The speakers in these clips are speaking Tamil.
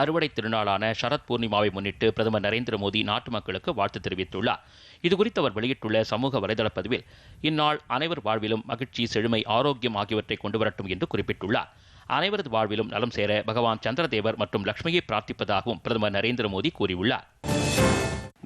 அறுவடை திருநாளான சரத் பூர்ணிமாவை முன்னிட்டு பிரதமர் நரேந்திர மோடி நாட்டு மக்களுக்கு வாழ்த்து தெரிவித்துள்ளார். இதுகுறித்து அவர் வெளியிட்டுள்ள சமூக வலைதள பதிவில் இந்நாள் அனைவர் வாழ்விலும் மகிழ்ச்சி செழுமை ஆரோக்கியம் ஆகியவற்றை கொண்டு வரட்டும் என்று குறிப்பிட்டுள்ளார். அனைவரது வாழ்விலும் நலம் சேர பகவான் சந்திரதேவர் மற்றும் லட்சுமியை பிரார்த்திப்பதாகவும் பிரதமர் நரேந்திர மோடி கூறியுள்ளார்.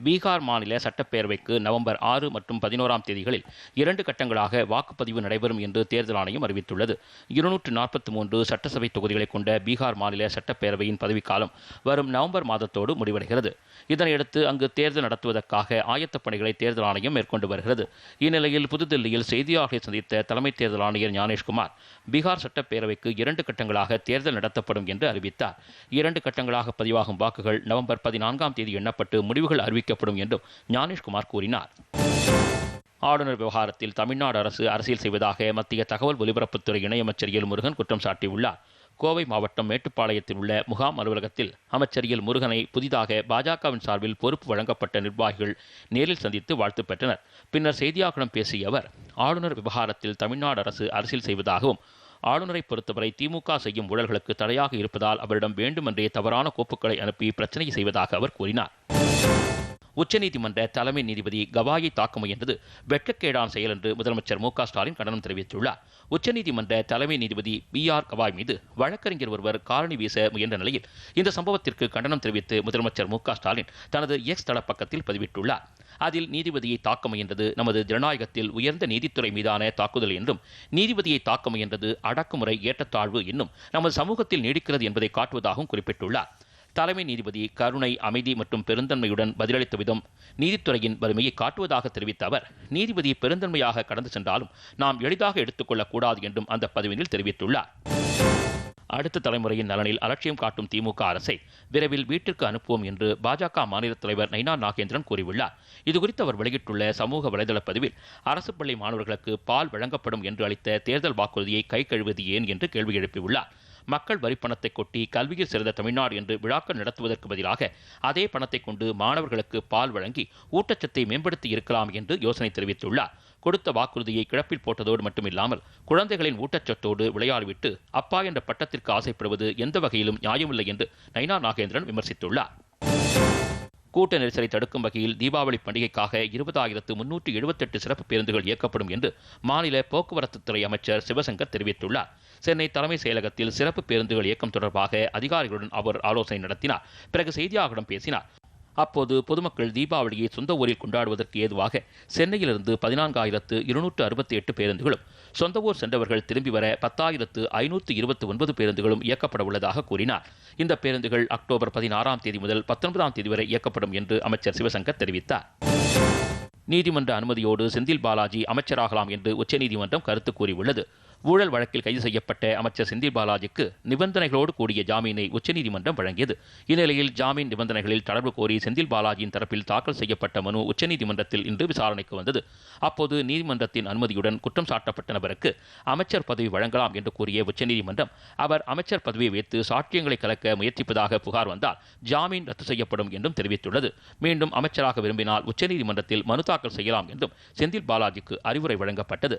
பீகார் மாநில சட்டப்பேரவைக்கு நவம்பர் ஆறு மற்றும் பதினோராம் தேதிகளில் இரண்டு கட்டங்களாக வாக்குப்பதிவு நடைபெறும் என்று தேர்தல் ஆணையம் அறிவித்துள்ளது. இருநூற்று நாற்பத்தி மூன்று சட்டசபை தொகுதிகளை கொண்ட பீகார் மாநில சட்டப்பேரவையின் பதவிக்காலம் வரும் நவம்பர் மாதத்தோடு முடிவடைகிறது. இதனையடுத்து அங்கு தேர்தல் நடத்துவதற்காக ஆயத்தப் பணிகளை தேர்தல் ஆணையம் மேற்கொண்டு வருகிறது. இந்நிலையில் புதுதில்லியில் செய்தியாளர்களை சந்தித்த தலைமை தேர்தல் ஆணையர் ஞானேஷ்குமார் பீகார் சட்டப்பேரவைக்கு இரண்டு கட்டங்களாக தேர்தல் நடத்தப்படும் என்று அறிவித்தார். இரண்டு கட்டங்களாக பதிவாகும் வாக்குகள் நவம்பர் பதினான்காம் தேதி எண்ணப்பட்டு முடிவுகள் அறிவிக்கப்படும் என்றும் ஞானேஷ்குமார் கூறினார். ஆளுநர் விவகாரத்தில் தமிழ்நாடு அரசு அரசியல் செய்வதாக மத்திய தகவல் ஒலிபரப்புத்துறை இணையமைச்சர் எல் முருகன் குற்றம் சாட்டியுள்ளார். கோவை மாவட்டம் மேட்டுப்பாளையத்தில் உள்ள முகாம் அலுவலகத்தில் அமைச்சர் எல் முருகனை புதிதாக பாஜகவின் சார்பில் பொறுப்பு வழங்கப்பட்ட நிர்வாகிகள் நேரில் சந்தித்து வாழ்த்து பெற்றனர். பின்னர் செய்தியாளர்களிடம் பேசிய அவர் ஆளுநர் விவகாரத்தில் தமிழ்நாடு அரசு அரசியல் செய்வதாகவும் ஆளுநரை பொறுத்தவரை திமுக செய்யும் ஊழல்களுக்கு தடையாக இருப்பதால் அவரிடம் வேண்டுமென்றே தவறான கோப்புகளை அனுப்பி பிரச்சனை செய்வதாக அவர் கூறினார். உச்சநீதிமன்ற தலைமை நீதிபதி கவாயை தாக்க முயன்றது வெட்கக்கேடான செயல் என்று முதலமைச்சர் மு ஸ்டாலின் கண்டனம் தெரிவித்துள்ளார். உச்சநீதிமன்ற தலைமை நீதிபதி பி ஆர் கவாய் மீது வழக்கறிஞர் ஒருவர் காரணி வீச முயன்ற நிலையில் இந்த சம்பவத்திற்கு கண்டனம் தெரிவித்து முதலமைச்சர் மு ஸ்டாலின் தனது எக்ஸ் தள பக்கத்தில் பதிவிட்டுள்ளார். அதில் நீதிபதியை தாக்க முயன்றது நமது ஜனநாயகத்தில் உயர்ந்த நீதித்துறை மீதான தாக்குதல் என்றும் நீதிபதியை தாக்க முயன்றது அடக்குமுறை ஏற்றத்தாழ்வு என்னும் நமது சமூகத்தில் நீடிக்கிறது என்பதை காட்டுவதாகவும் குறிப்பிட்டுள்ளார். தலைமை நீதிபதி கருணை அமைதி மற்றும் பெருந்தன்மையுடன் பதிலளித்த விதம் நீதித்துறையின் வலிமையை காட்டுவதாக தெரிவித்த அவர் நீதிபதி பெருந்தன்மையாக கடந்து சென்றாலும் நாம் எளிதாக எடுத்துக்கொள்ளக்கூடாது என்றும் அந்த பதிவினில் தெரிவித்துள்ளார். அடுத்த தலைமுறையின் நலனில் அலட்சியம் காட்டும் திமுக அரசை விரைவில் வீட்டிற்கு அனுப்புவோம் என்று பாஜக மாநில தலைவர் நைனா நாகேந்திரன் கூறியுள்ளார். இதுகுறித்து அவர் வெளியிட்டுள்ள சமூக வலைதள பதிவில் அரசு பள்ளி மாணவர்களுக்கு பால் வழங்கப்படும் என்று அளித்த தேர்தல் வாக்குறுதியை கை கழுவது ஏன்? என்று கேள்வி எழுப்பியுள்ளார். மக்கள் வரிப்பணத்தை கொட்டி கல்வியில் சிறந்த தமிழ்நாடு என்று விழாக்கள் நடத்துவதற்கு பதிலாக அதே பணத்தை கொண்டு மாணவர்களுக்கு பால் வழங்கி ஊட்டச்சத்தை மேம்படுத்தி இருக்கலாம் என்று யோசனை தெரிவித்துள்ளார். கொடுத்த வாக்குறுதியை கிழப்பில் போட்டதோடு மட்டுமில்லாமல் குழந்தைகளின் ஊட்டச்சத்தோடு விளையாடிவிட்டு அப்பா என்ற பட்டத்திற்கு ஆசைப்படுவது எந்த வகையிலும் நியாயமில்லை என்று நைனா நாகேந்திரன் விமர்சித்துள்ளார். கூட்ட நெரிசலை தடுக்கும் வகையில் தீபாவளி பண்டிகைக்காக இருபதாயிரத்து முன்னூற்று எழுபத்தெட்டு சிறப்பு பேருந்துகள் இயக்கப்படும் என்று மாநில போக்குவரத்துத்துறை அமைச்சர் சிவசங்கர் தெரிவித்துள்ளார். சென்னை தலைமை செயலகத்தில் சிறப்பு பேருந்துகள் இயக்கம் தொடர்பாக அதிகாரிகளுடன் அவர் ஆலோசனை நடத்தினார். பிறகு செய்தியாளர்களிடம் பேசினார். அப்போது பொதுமக்கள் தீபாவளியை சொந்த ஊரில் கொண்டாடுவதற்கு ஏதுவாக சென்னையிலிருந்து பதினான்காயிரத்து இருநூற்று அறுபத்தி எட்டு பேருந்துகளும் சொந்த ஊர் சென்றவர்கள் திரும்பி வர பத்தாயிரத்து ஐநூற்று இருபத்தி ஒன்பது பேருந்துகளும் இயக்கப்பட உள்ளதாக கூறினார். இந்த பேருந்துகள் அக்டோபர் பதினாறாம் தேதி முதல் பத்தொன்பதாம் தேதி வரை இயக்கப்படும் என்று அமைச்சர் சிவசங்கர் தெரிவித்தார். நீதிமன்ற அனுமதியோடு செந்தில் பாலாஜி அமைச்சராகலாம் என்று உச்சநீதிமன்றம் கருத்து கூறியுள்ளது. ஊழல் வழக்கில் கைது செய்யப்பட்ட அமைச்சர் செந்தில் பாலாஜிக்கு நிபந்தனைகளோடு கூடிய ஜாமீனை உச்சநீதிமன்றம் வழங்கியது. இந்நிலையில் ஜாமீன் நிபந்தனைகளில் தளர்வு கோரி செந்தில் பாலாஜியின் தரப்பில் தாக்கல் செய்யப்பட்ட மனு உச்சநீதிமன்றத்தில் இன்று விசாரணைக்கு வந்தது. அப்போது நீதிமன்றத்தின் அனுமதியுடன் குற்றம் சாட்டப்பட்ட நபருக்கு அமைச்சர் பதவி வழங்கலாம் என்று கூறிய உச்சநீதிமன்றம் அவர் அமைச்சர் பதவியை வைத்து சாட்சியங்களை கலக்க முயற்சிப்பதாக புகார் வந்தால் ஜாமீன் ரத்து செய்யப்படும் என்றும் தெரிவித்துள்ளது. மீண்டும் அமைச்சராக விரும்பினால் உச்சநீதிமன்றத்தில் மனு தாக்கல் செய்யலாம் என்றும் செந்தில் பாலாஜிக்கு அறிவுரை வழங்கப்பட்டது.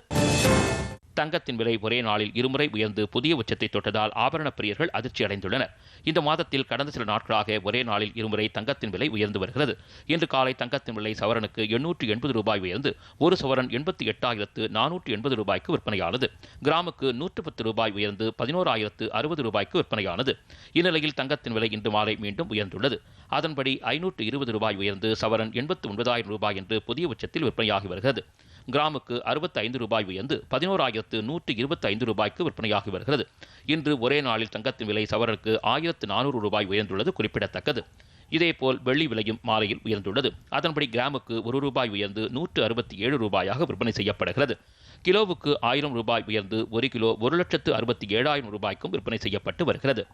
தங்கத்தின் விலை ஒரே நாளில் இருமுறை உயர்ந்து புதிய உச்சத்தை தொட்டதால் ஆபரண பிரியர்கள் அதிர்ச்சி அடைந்துள்ளனர் இந்த மாதத்தில் கடந்த சில நாட்களாக ஒரே நாளில் இருமுறை தங்கத்தின் விலை உயர்ந்து வருகிறது. இன்று காலை தங்கத்தின் விலை சவரனுக்கு எண்ணூற்று எண்பது ரூபாய் உயர்ந்து ஒரு சவரன் எண்பத்தி எட்டாயிரத்து நானூற்று எண்பது ரூபாய்க்கு விற்பனையானது. கிராமுக்கு நூற்று பத்து ரூபாய் உயர்ந்து பதினோராயிரத்து அறுபது ரூபாய்க்கு விற்பனையானது. இந்நிலையில் தங்கத்தின் விலை இன்று மாலை மீண்டும் உயர்ந்துள்ளது. அதன்படி ஐநூற்று இருபது ரூபாய் உயர்ந்து சவரன் எண்பத்து ஒன்பதாயிரம் ரூபாய் என்று புதிய உச்சத்தில் விற்பனையாகி வருகிறது. கிராமுக்கு அறுபத்தி ஐந்து ரூபாய் உயர்ந்து பதினோராயிரத்து நூற்று இருபத்தி ஐந்து ரூபாய்க்கு விற்பனையாகி வருகிறது. இன்று ஒரே நாளில் தங்கத்தின் விலை சவரனுக்கு ஆயிரத்து நானூறு ரூபாய் உயர்ந்துள்ளது குறிப்பிடத்தக்கது. இதேபோல் வெள்ளி விலையும் மாலையில் உயர்ந்துள்ளது. அதன்படி கிராமுக்கு ஒரு ரூபாய் உயர்ந்து நூற்று அறுபத்தி ஏழு ரூபாயாக விற்பனை செய்யப்படுகிறது. கிலோவுக்கு ஆயிரம் ரூபாய் உயர்ந்து ஒரு கிலோ ஒரு லட்சத்து அறுபத்தி ஏழாயிரம் ரூபாய்க்கும் விற்பனை செய்யப்பட்டு வருகிறது.